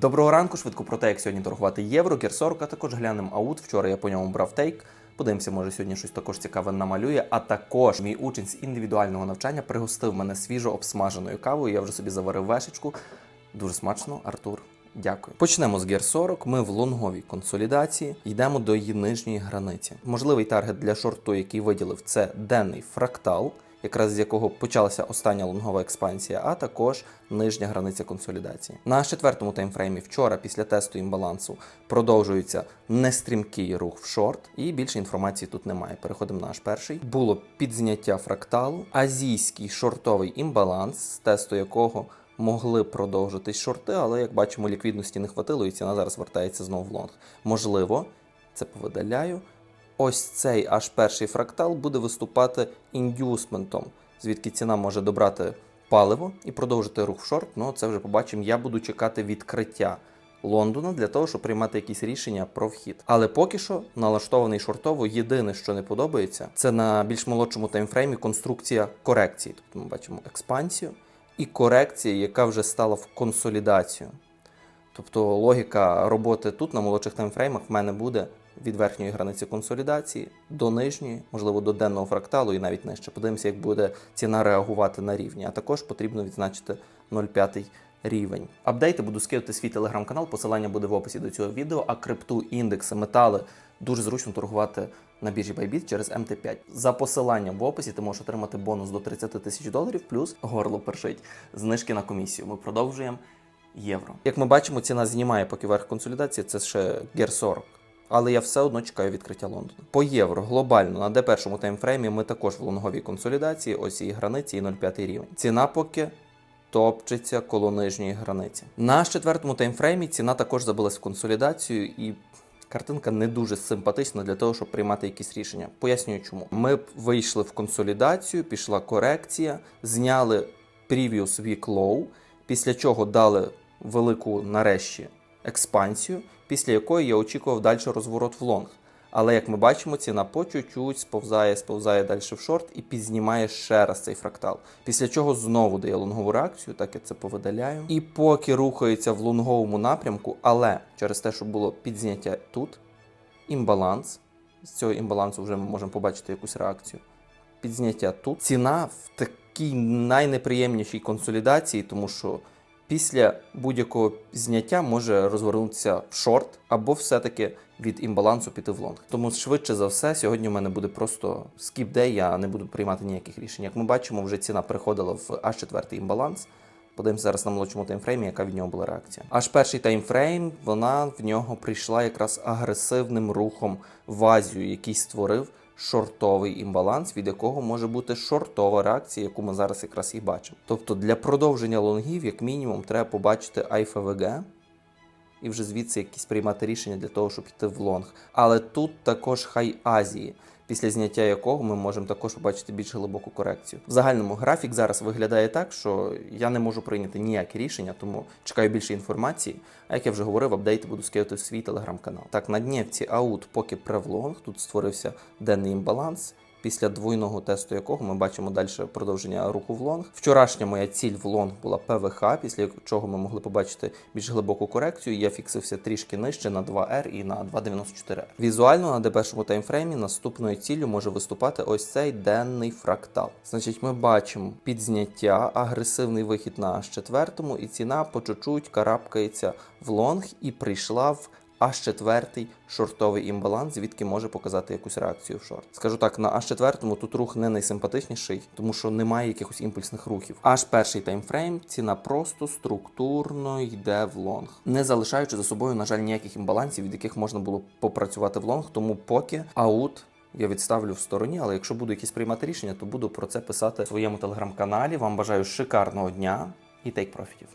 Доброго ранку, швидко про те, як сьогодні торгувати євро, 40, також глянемо аут. Вчора я по ньому брав тейк. Подивимося, може сьогодні щось також цікаве намалює. А також мій учень з індивідуального навчання пригостив мене свіжо обсмаженою кавою. Я вже собі заварив вешечку. Дуже смачно, Артур. Дякую. Почнемо з Гер 40. Ми в лонговій консолідації йдемо до її нижньої границі. Можливий таргет для шорту, який виділив, це денний фрактал, якраз з якого почалася остання лонгова експансія, а також нижня границя консолідації. На четвертому таймфреймі вчора, після тесту імбалансу, продовжується нестрімкий рух в шорт, і більше інформації тут немає. Переходимо на наш перший. Було підзняття фракталу, азійський шортовий імбаланс, з тесту якого могли продовжитись шорти, але як бачимо, ліквідності не хватило, і ціна зараз вертається знову в лонг. Можливо, це повидаляю. Ось цей аж перший фрактал буде виступати індюсментом, звідки ціна може добрати паливо і продовжити рух в шорт. Ну це вже побачимо. Я буду чекати відкриття Лондона для того, щоб приймати якісь рішення про вхід. Але поки що налаштований шортово. Єдине, що не подобається, це на більш молодшому таймфреймі конструкція корекції. Тобто ми бачимо експансію і корекція, яка вже стала в консолідацію. Тобто логіка роботи тут на молодших таймфреймах в мене буде від верхньої границі консолідації до нижньої, можливо, до денного фракталу і навіть нижче. Подивимося, як буде ціна реагувати на рівні. А також потрібно відзначити 0,5 рівень. Апдейти буду скидати свій телеграм-канал. Посилання буде в описі до цього відео. А крипту, індекси, метали дуже зручно торгувати на біржі Bybit через MT5. За посиланням в описі ти можеш отримати бонус до 30 тисяч доларів, плюс горло першить знижки на комісію. Ми продовжуємо євро. Як ми бачимо, ціна знімає поки верх консолідації, це ще гер 40. Але я все одно чекаю відкриття Лондона. По євро глобально на D1 таймфреймі ми також в лонговій консолідації, ось її границі і 0,5 рівень. Ціна поки топчеться коло нижньої границі. На четвертому таймфреймі ціна також забилась в консолідацію і. Картинка не дуже симпатична для того, щоб приймати якісь рішення. Пояснюю, чому ми вийшли в консолідацію, пішла корекція, зняли previous week low, після чого дали велику нарешті експансію, після якої я очікував далі розворот в лонг. Але як ми бачимо, ціна по чуть-чуть сповзає, сповзає далі в шорт і підзнімає ще раз цей фрактал. Після чого знову дає лонгову реакцію, так я це повидаляю. І поки рухається в лонговому напрямку, але через те, що було підзняття тут, імбаланс. З цього імбалансу вже ми можемо побачити якусь реакцію. Підзняття тут. Ціна в такій найнеприємнішій консолідації, тому що після будь-якого зняття може розвернутися в шорт або все-таки від імбалансу піти в лонг. Тому швидше за все, сьогодні у мене буде просто скіп дей, я не буду приймати ніяких рішень. Як ми бачимо, вже ціна переходила в аж четвертий імбаланс. Подивимося зараз на молодшому таймфреймі, яка від нього була реакція. Аж перший таймфрейм вона в нього прийшла якраз агресивним рухом в Азію, який створив шортовий імбаланс, від якого може бути шортова реакція, яку ми зараз якраз і бачимо. Тобто для продовження лонгів, як мінімум, треба побачити IFVG і вже звідси якісь приймати рішення для того, щоб йти в лонг. Але тут також хай Азії. Після зняття якого ми можемо також побачити більш глибоку корекцію. В загальному графік зараз виглядає так, що я не можу прийняти ніякі рішення, тому чекаю більше інформації. А як я вже говорив, апдейти буду скидати в свій телеграм-канал. Так, на днівці аут, поки превлонг, тут створився денний імбаланс. Після двойного тесту якого ми бачимо далі продовження руху в лонг. Вчорашня моя ціль в лонг була ПВХ, після чого ми могли побачити більш глибоку корекцію. Я фіксився трішки нижче на 2R і на 2,94R. Візуально на D1 таймфреймі наступною ціллю може виступати ось цей денний фрактал. Значить, ми бачимо підзняття, агресивний вихід на четвертому, і ціна по чуть-чуть карабкається в лонг і прийшла в аж четвертий шортовий імбаланс, звідки може показати якусь реакцію в шорт. Скажу так, на аж четвертому тут рух не найсимпатичніший, тому що немає якихось імпульсних рухів. Аж перший таймфрейм ціна просто структурно йде в лонг, не залишаючи за собою, на жаль, ніяких імбалансів, від яких можна було попрацювати в лонг. Тому поки аут. Я відставлю в стороні, але якщо буду якісь приймати рішення, то буду про це писати в своєму телеграм-каналі. Вам бажаю шикарного дня і тейк профітів.